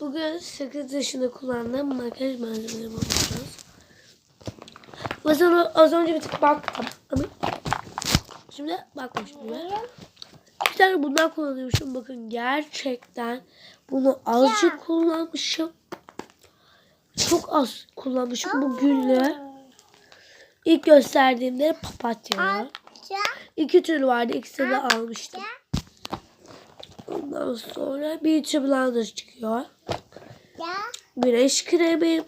Bugün 8 yaşında kullandığım makyaj malzemelerimi alacağız. Önce, az önce bir tık baktım. Ama şimdi bakmışım bile. Bir tane bundan kullanıyormuşum. Bakın gerçekten bunu azıcık kullanmışım. Çok az kullanmışım bu güllü. İlk gösterdiğimde papatya. İki türlü vardı. İkisini de almıştım. Ondan sonra Beauty Blender çıkıyor. Güneş kremi.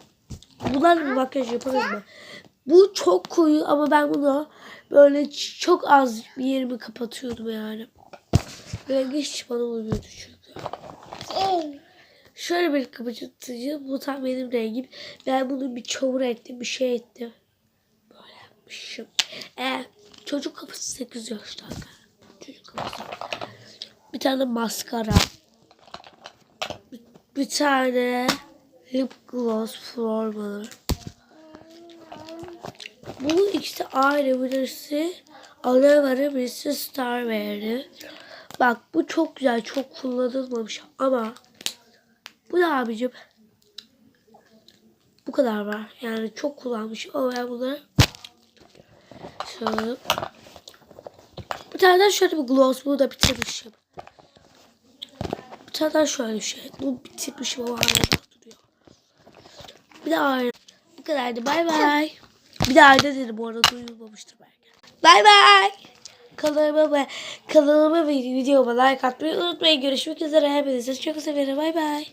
Bunlar bir makyaj yaparız mı? Bu çok koyu ama ben bunu böyle çok az bir yerimi kapatıyordum yani. Rengi hiç bana uymuyordu çünkü. Şöyle bir kapatıcı. Bu tam benim rengim. Ben bunu bir çamur ettim, bir şey ettim. Böyle yapmışım. E, çocuk kafası 8 yaşta. Çocuk kafası. Bir tane maskara. Bir, bir tane lip gloss formalı. Bu ikisi ayrı. Birisi aloe vera, birisi star verdi. Bak bu çok güzel, çok kullanılmamış ama bu da abicim bu kadar var. Yani çok kullanmışım ama ben bunları şöyle bir tane daha şöyle bir gloss bunu da bitirmişim. Bir tane daha şöyle bir şey. Bu bitirmişim ama hala duruyor. Bir de ayrı. Bu kadardı. Bay bay. Bir de ayrı dedi bu arada duyulmamıştır belki. Bay bay. Kanalıma ve kanalıma ve videoma like atmayı unutmayın. Görüşmek üzere. Hepinizi çok severim. Bay bay.